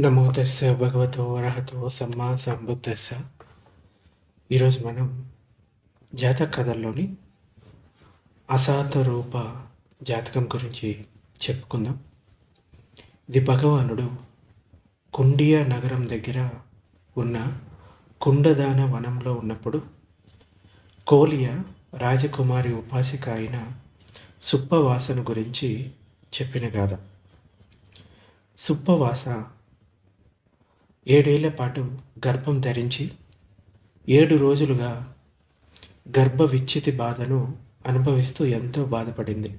నమో తస్స భగవతో అర్హతో సమ్మా సంబుద్ధస్స ఈరోజు మనం జాతక కథల్లోని అసాత రూప జాతకం గురించి చెప్పుకుందాం. ఇది భగవానుడు కుండియా నగరం దగ్గర ఉన్న కుండదాన వనంలో ఉన్నప్పుడు కోలియా రాజకుమారి ఉపాసిక అయిన సుప్పవాసను గురించి చెప్పిన గాథ. సుప్పవాస ఏడేళ్ళ పాటు గర్భం ధరించి ఏడు రోజులుగా గర్భ విచ్ఛితి బాధను అనుభవిస్తూ ఎంతో బాధపడింది.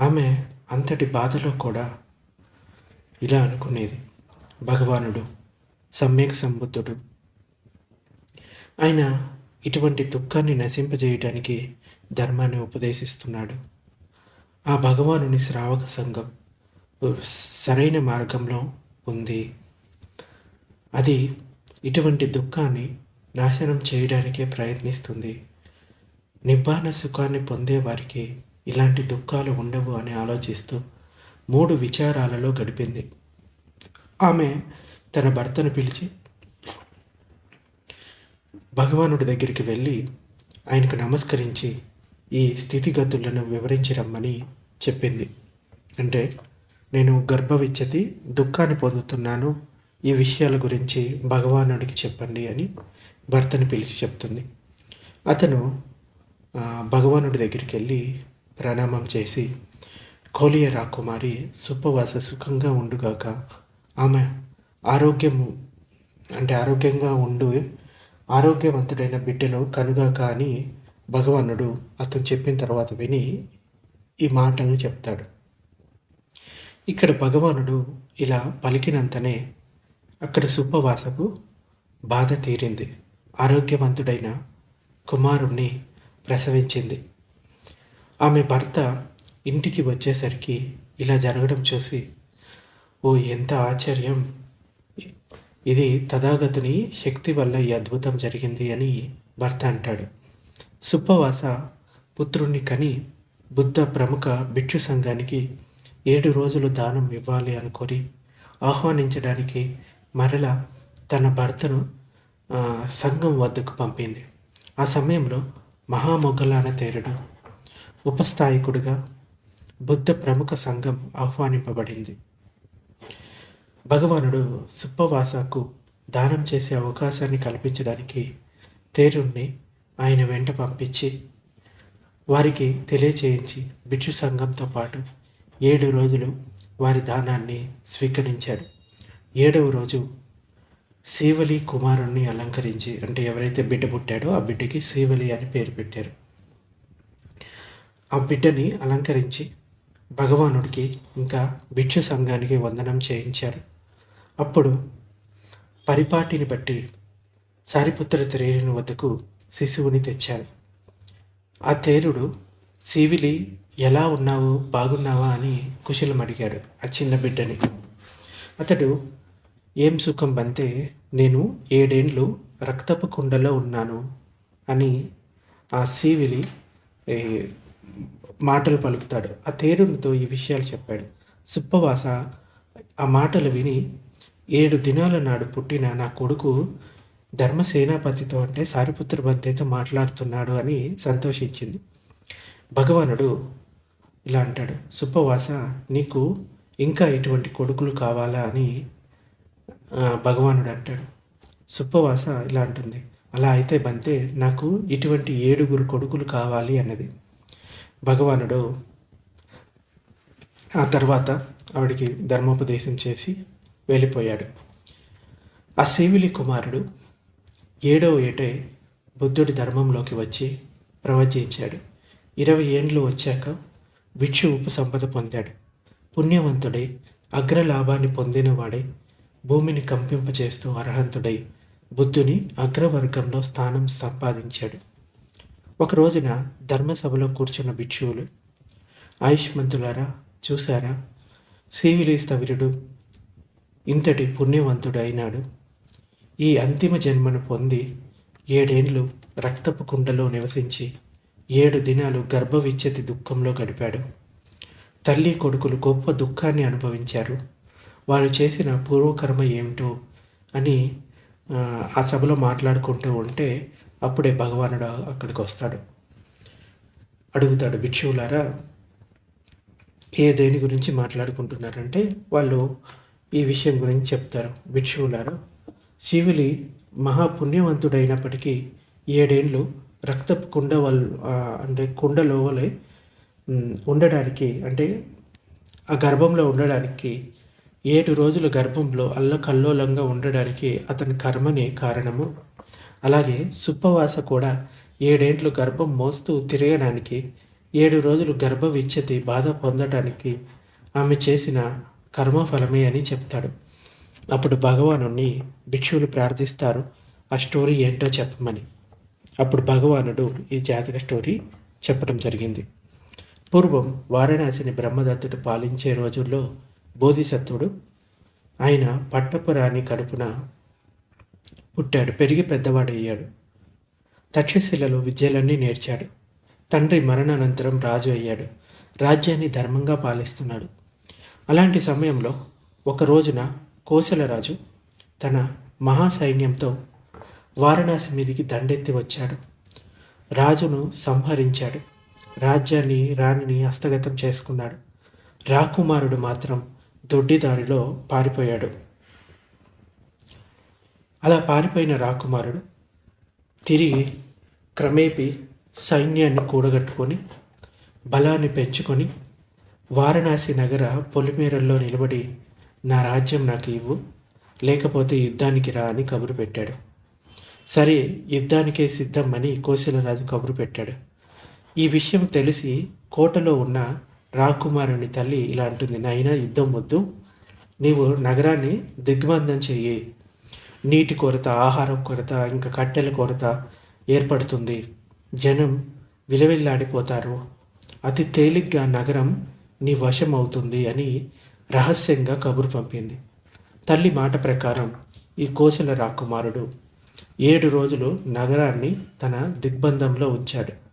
ఆమె అంతటి బాధలో కూడా ఇలా అనుకునేది. భగవానుడు సమ్యక్ సంబుద్ధుడు. ఆయన ఇటువంటి దుఃఖాన్ని నశింపజేయటానికి ధర్మాన్ని ఉపదేశిస్తున్నాడు. ఆ భగవానుని శ్రావక సంఘం సరైన మార్గంలో ఉంది. అది ఇటువంటి దుఃఖాన్ని నాశనం చేయడానికే ప్రయత్నిస్తుంది. నిబ్బాన సుఖాన్ని పొందే వారికి ఇలాంటి దుఃఖాలు ఉండవు అని ఆలోచిస్తూ మూడు విచారాలలో గడిపింది. ఆమె తన భర్తను పిలిచి భగవానుడి దగ్గరికి వెళ్ళి ఆయనకు నమస్కరించి ఈ స్థితిగతులను వివరించి రమ్మని చెప్పింది. అంటే నేను గర్భవిచ్చతి దుఃఖాన్ని పొందుతున్నాను ఈ విషయాల గురించి భగవానుడికి చెప్పండి అని భర్తని పిలిచి చెప్తుంది. అతను భగవానుడి దగ్గరికి వెళ్ళి ప్రణామం చేసి కోలియ రాకుమారి సుప్పవాస సుఖంగా ఉండుగాక ఆమె ఆరోగ్యము అంటే ఆరోగ్యంగా ఉండు. ఆరోగ్యవంతుడైన బిడ్డను కనుగాక అని భగవానుడు అతను చెప్పిన తర్వాత విని ఈ మాటలను చెప్తాడు. ఇక్కడ భగవానుడు ఇలా పలికినంతనే అక్కడ సుబ్బవాసకు బాధ తీరింది. ఆరోగ్యవంతుడైన కుమారుణ్ణి ప్రసవించింది. ఆమె భర్త ఇంటికి వచ్చేసరికి ఇలా జరగడం చూసి ఓ ఎంత ఆశ్చర్యం! ఇది తథాగతుని శక్తి వల్ల ఈ అద్భుతం జరిగింది అని భర్త అంటాడు. సుప్పవాస పుత్రుణ్ణి కని బుద్ధ ప్రముఖ భిక్షు సంఘానికి ఏడు రోజులు దానం ఇవ్వాలి అనుకొని ఆహ్వానించడానికి మరల తన భర్తను సంఘం వద్దకు పంపింది. ఆ సమయంలో మహామొగ్గలాన తేరుడు ఉపస్థాయకుడిగా బుద్ధ ప్రముఖ సంఘం ఆహ్వానింపబడింది. భగవానుడు సుప్పవాసకు దానం చేసే అవకాశాన్ని కల్పించడానికి తేరుణ్ణి ఆయన వెంట పంపించి వారికి తెలియచేయించి భిక్షు సంఘంతో పాటు ఏడు రోజులు వారి దానాన్ని స్వీకరించాడు. ఏడవ రోజు శీవలి కుమారుణ్ణి అలంకరించి అంటే ఎవరైతే బిడ్డ పుట్టాడో ఆ బిడ్డకి శీవలి అని పేరు పెట్టారు. ఆ బిడ్డని అలంకరించి భగవానుడికి ఇంకా భిక్షు సంఘానికి వందనం చేయించారు. అప్పుడు పరిపాటిని బట్టి సారిపుత్ర తేరుని వద్దకు శిశువుని తెచ్చారు. ఆ తేరుడు శివిలి ఎలా ఉన్నావు? బాగున్నావా? అని కుశలం అడిగాడు ఆ చిన్న బిడ్డని. అతడు ఏం సుఖం బంతే నేను ఏడేండ్లు రక్తపు కుండలో ఉన్నాను అని ఆ సీవిలి మాటలు పలుకుతాడు. ఆ తేరునితో ఈ విషయాలు చెప్పాడు. సుప్పవాస ఆ మాటలు విని ఏడు దినాల నాడు పుట్టిన నా కొడుకు ధర్మసేనాపతితో అంటే సారిపుత్ర బంతేతో మాట్లాడుతున్నాడు అని సంతోషించింది. భగవానుడు ఇలా అంటాడు సుప్పవాస నీకు ఇంకా ఇటువంటి కొడుకులు కావాలా? అని భగవానుడు అంటాడు సుప్పవాస ఇలా అంటుంది అలా అయితే బంతే నాకు ఇటువంటి ఏడుగురు కొడుకులు కావాలి అన్నది. భగవానుడు ఆ తర్వాత ఆవిడికి ధర్మోపదేశం చేసి వెళ్ళిపోయాడు. ఆ సేవిలి కుమారుడు ఏడవ ఏటే బుద్ధుడి ధర్మంలోకి వచ్చి ప్రవచించాడు. ఇరవై ఏండ్లు వచ్చాక భిక్షు ఉపసంపద పొందాడు. పుణ్యవంతుడే అగ్రలాభాన్ని పొందినవాడే భూమిని కంపింపచేస్తూ అర్హంతుడై బుద్ధుని అగ్రవర్గంలో స్థానం సంపాదించాడు. ఒక రోజున ధర్మసభలో కూర్చున్న భిక్షువులు ఆయుష్మంతులారా చూశారా? స్థవిరుడు ఇంతటి పుణ్యవంతుడు అయినాడు. ఈ అంతిమ జన్మను పొంది ఏడేండ్లు రక్తపు కుండలో నివసించి ఏడు దినాలు గర్భవిచ్చతి దుఃఖంలో గడిపాడు. తల్లి కొడుకులు గొప్ప దుఃఖాన్ని అనుభవించారు. వారు చేసిన పూర్వకర్మ ఏమిటో అని ఆ, సభలో మాట్లాడుకుంటూ ఉంటే అప్పుడే భగవానుడు అక్కడికి వస్తాడు. అడుగుతాడు భిక్షువులారా ఏ దేని గురించి మాట్లాడుకుంటున్నారంటే వాళ్ళు ఈ విషయం గురించి చెప్తారు. భిక్షువులారా శివులి మహాపుణ్యవంతుడైనప్పటికీ ఏడేండ్లు రక్తపు కుండ వాళ్ళు అంటే కుండ లోవలే ఉండడానికి అంటే ఆ గర్భంలో ఉండడానికి ఏడు రోజుల గర్భంలో అల్లకల్లోలంగా ఉండడానికి అతని కర్మనే కారణము. అలాగే సుప్పవాస కూడా ఏడేంట్లు గర్భం మోస్తూ తిరగడానికి ఏడు రోజులు గర్భ విచ్ఛతి బాధ పొందడానికి ఆమె చేసిన కర్మఫలమే అని చెప్తాడు. అప్పుడు భగవాను భిక్షువులు ప్రార్థిస్తారు ఆ స్టోరీ ఏంటో చెప్పమని. అప్పుడు భగవానుడు ఈ జాతక స్టోరీ చెప్పడం జరిగింది. పూర్వం వారణాసిని బ్రహ్మదత్తుడు పాలించే రోజుల్లో బోధిసత్వుడు ఆయన పట్టపురాణి కడుపున పుట్టాడు. పెరిగి పెద్దవాడయ్యాడు. తక్షశిలలో విద్యలన్నీ నేర్చాడు. తండ్రి మరణానంతరం రాజు అయ్యాడు. రాజ్యాన్ని ధర్మంగా పాలిస్తున్నాడు. అలాంటి సమయంలో ఒక రోజున కోసలరాజు తన మహాసైన్యంతో వారణాసి మీదికి దండెత్తి వచ్చాడు. రాజును సంహరించాడు. రాజ్యాన్ని రాణిని హస్తగతం చేసుకున్నాడు. రాకుమారుడు మాత్రం దొడ్డిదారిలో పారిపోయాడు. అలా పారిపోయిన రాకుమారుడు తిరిగి క్రమేపీ సైన్యాన్ని కూడగట్టుకొని బలాన్ని పెంచుకొని వారణాసి నగర పొలిమేరల్లో నిలబడి నా రాజ్యం నాకు ఇవ్వు లేకపోతే యుద్ధానికి రా అని కబురు పెట్టాడు. సరే యుద్ధానికే సిద్ధం అని కోశలరాజు కబురు పెట్టాడు. ఈ విషయం తెలిసి కోటలో ఉన్న రాకుమారుని తల్లి ఇలా అంటుంది నాయన యుద్ధం వద్దు. నీవు నగరాన్ని దిగ్బంధం చెయ్యి. నీటి కొరత ఆహారం కొరత ఇంకా కట్టెల కొరత ఏర్పడుతుంది. జనం విలవిల్లాడిపోతారు. అతి తేలిగ్గా నగరం నీ వశం అవుతుంది అని రహస్యంగా కబురు పంపింది. తల్లి మాట ప్రకారం ఈ కోశల రాకుమారుడు ఏడు రోజులు నగరాన్ని తన దిగ్బంధంలో ఉంచాడు.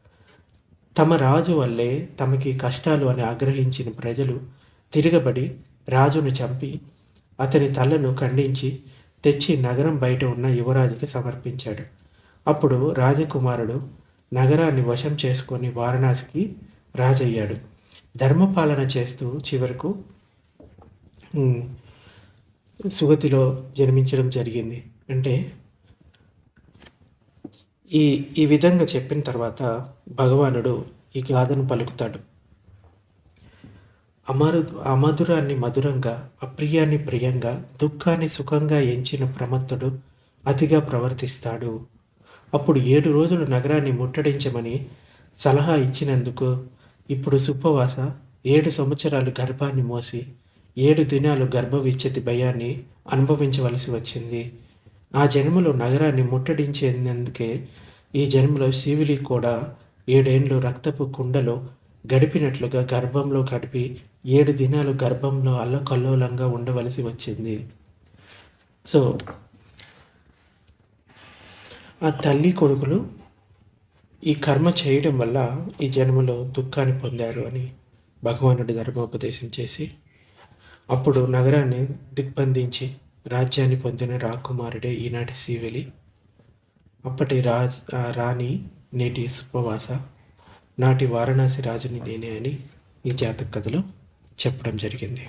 తమ రాజు వల్లే తమకి కష్టాలు అని ఆగ్రహించిన ప్రజలు తిరగబడి రాజును చంపి అతని తలను ఖండించి తెచ్చి నగరం బయట ఉన్న యువరాజుకి సమర్పించాడు. అప్పుడు రాజకుమారుడు నగరాన్ని వశం చేసుకొని వారణాసికి రాజయ్యాడు. ధర్మపాలన చేస్తూ చివరకు సుగతిలో జన్మించడం జరిగింది. అంటే ఈ ఈ విధంగా చెప్పిన తర్వాత భగవానుడు ఈ గాథను పలుకుతాడు. అమరు అమధురాన్ని మధురంగా అప్రియాన్ని ప్రియంగా దుఃఖాన్ని సుఖంగా ఎంచిన ప్రమత్తుడు అతిగా ప్రవర్తిస్తాడు. అప్పుడు ఏడు రోజులు నగరాన్ని ముట్టడించమని సలహా ఇచ్చినందుకు ఇప్పుడు సుప్పవాస ఏడు సంవత్సరాలు గర్భాన్ని మోసి ఏడు దినాలు గర్భవిచ్చతి భయాన్ని అనుభవించవలసి వచ్చింది. ఆ జన్మలో నగరాన్ని ముట్టడించేందుకే ఈ జన్మలో శివులి కూడా ఏడేండ్లు రక్తపు కుండలో గడిపినట్లుగా గర్భంలో గడిపి ఏడు దినాలు గర్భంలో అల్లకల్లోలంగా ఉండవలసి వచ్చింది. సో ఆ తల్లి కొడుకులు ఈ కర్మ చేయడం వల్ల ఈ జన్మలో దుఃఖాన్ని పొందారు అని భగవానుడి ధర్మోపదేశం చేసి అప్పుడు నగరాన్ని దిగ్బంధించి రాజ్యాన్ని పొందిన రాకుమారుడే ఈనాటి శివలి అప్పటి రాజ్ రాణి నేటి సుప్రవాస నాటి వారణాసి రాజుని నేనే అని ఈ జాతక కథలో చెప్పడం జరిగింది.